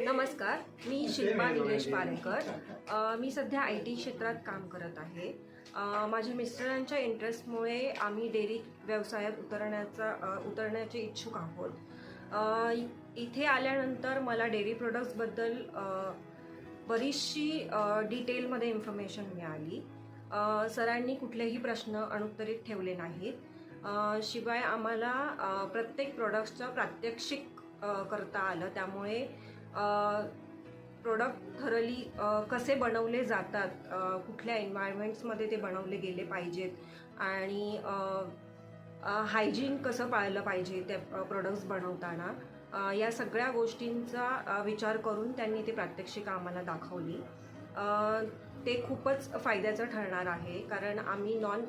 नमस्कार मी शिल्पा निलेश पारेकर. मी सध्या I T क्षेत्रात काम करत आहे. माझ्या मिस्टरांच्या इंटरेस्टमुळे आम्ही डेअरी व्यवसायात उतरण्याचा उतरण्याचे इच्छुक आहोत. इ- इथे आल्यानंतर मला डेअरी प्रोडक्ट्सबद्दल बरीचशी डिटेलमध्ये इन्फॉर्मेशन मिळाली. सरांनी कुठलेही प्रश्न अनुत्तरित ठेवले नाहीत. शिवाय आम्हाला प्रत्येक प्रोडक्ट्सचं प्रात्यक्षिक करता आलं. त्यामुळे प्रोडक्ट थरली कसे बनवले जातात कुठल्या एन्व्हायरमेंट्समध्ये ते बनवले गेले पाहिजेत आणि हायजीन कसं पाळलं पाहिजे त्या प्रोडक्ट्स बनवताना या सगळ्या गोष्टींचा विचार करून त्यांनी ते प्रात्यक्षिक आम्हाला दाखवली. ते खूपच फायद्याचं ठरणार आहे कारण आम्ही नॉन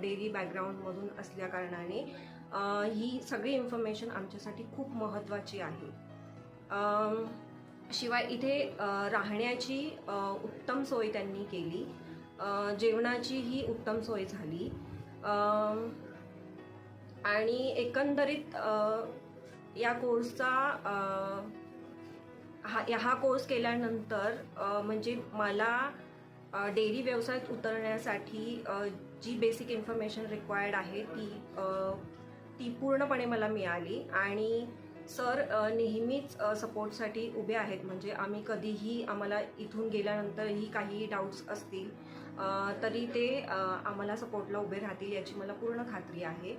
डेअरी बॅकग्राऊंडमधून असल्याकारणाने ही सगळी इन्फॉर्मेशन आमच्यासाठी खूप महत्त्वाची आहे. शिवाय इथे राहण्याची उत्तम सोय त्यांनी केली. जेवणाची ही उत्तम सोय झाली. आणि एकंदरीत या कोर्सचा हा हा कोर्स केल्यानंतर म्हणजे मला डेअरी व्यवसायात उतरण्यासाठी जी बेसिक इन्फॉर्मेशन रिक्वायर्ड आहे ती ती पूर्णपणे मला मिळाली. आणि सर नेहमीच सपोर्टसाठी उभे आहेत. म्हणजे आम्ही कधीही आम्हाला इथून गेल्यानंतरही काही डाऊट्स असतील तरी ते आम्हाला सपोर्टला उभे राहतील याची मला पूर्ण खात्री आहे.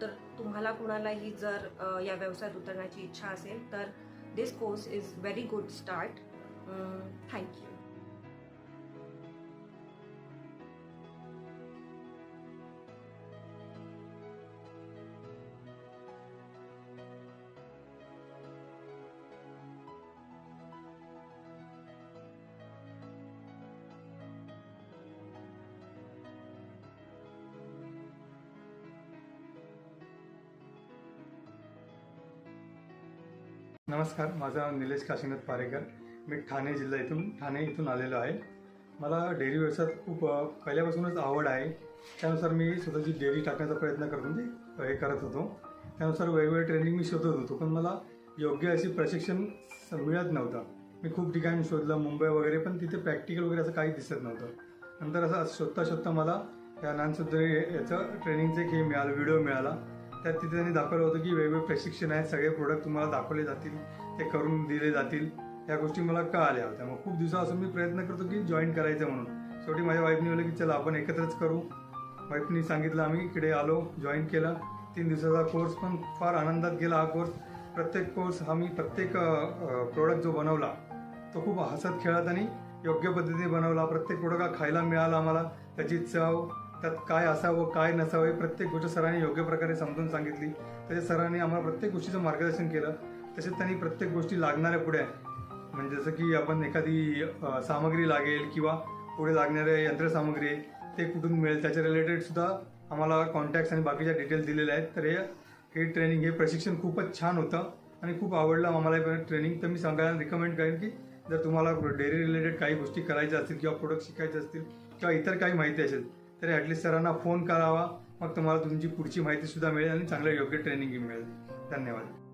तर तुम्हाला कुणालाही जर या व्यवसायात उतरण्याची इच्छा असेल तर this course is very good start thank you नमस्कार माझं नाव निलेश काशीनाथ पारेकर. मी ठाणे जिल्हा इथून ठाणे इथून आलेलो आहे. मला डेअरी व्यवसायात खूप पहिल्यापासूनच आवड आहे. त्यानुसार मी स्वतःची डेअरी टाकण्याचा प्रयत्न करत म्हणजे हे करत होतो. त्यानुसार वेगवेगळे ट्रेनिंग मी शोधत होतो पण मला योग्य अशी प्रशिक्षण मिळत नव्हतं. मी खूप ठिकाणी शोधलं मुंबई वगैरे पण तिथे प्रॅक्टिकल वगैरे असं काही दिसत नव्हतं. नंतर असं शोधता शोधता मला या नानसुद्धा याचं ट्रेनिंगचं एक हे मिळालं व्हिडिओ मिळाला. त्यात तिथे त्यांनी दाखवलं होतं की वेगवेगळे प्रशिक्षण आहेत सगळे प्रोडक्ट तुम्हाला दाखवले जातील ते करून दिले जातील. या गोष्टी मला कळाल्या होत्या. मग खूप दिवसापासून मी प्रयत्न करतो की जॉईन करायचं म्हणून. शेवटी माझ्या वाईफने म्हणलं की चला आपण एकत्रच करू. वाईफनी सांगितलं आम्ही इकडे आलो जॉईन केला. तीन दिवसाचा कोर्स पण फार आनंदात गेला हा कोर्स प्रत्येक कोर्स हा मी प्रत्येक प्रोडक्ट जो बनवला तो खूप हसत खेळत आणि योग्य पद्धतीने बनवला. प्रत्येक प्रोडक्ट हा खायला मिळाला आम्हाला. त्याची चव त्यात काय असावं काय नसावं हे प्रत्येक गोष्ट सरांनी योग्य प्रकारे समजून सांगितली. तसेच सरांनी आम्हाला प्रत्येक गोष्टीचं मार्गदर्शन केलं. तसेच त्यांनी प्रत्येक गोष्टी लागणाऱ्या पुढे म्हणजे जसं की आपण एखादी सामग्री लागेल किंवा पुढे लागणारे यंत्रसामग्री ते कुठून मिळेल त्याच्या रिलेटेड सुद्धा आम्हाला कॉन्टॅक्ट्स आणि बाकीच्या डिटेल दिलेल्या आहेत. तर हे हे ट्रेनिंग हे प्रशिक्षण खूपच छान होतं आणि खूप आवडलं आम्हाला हे ट्रेनिंग तर मी सांगायला रिकमेंड करेन की जर तुम्हाला डेअरी रिलेटेड काही गोष्टी करायच्या असतील किंवा प्रोडक्ट शिकायचे असतील किंवा इतर काही माहिती असेल तरी ॲटलिस्ट सरांना फोन करावा. मग तुम्हाला तुमची पुढची माहितीसुद्धा मिळेल आणि चांगलं योग्य ट्रेनिंग मिळेल. धन्यवाद.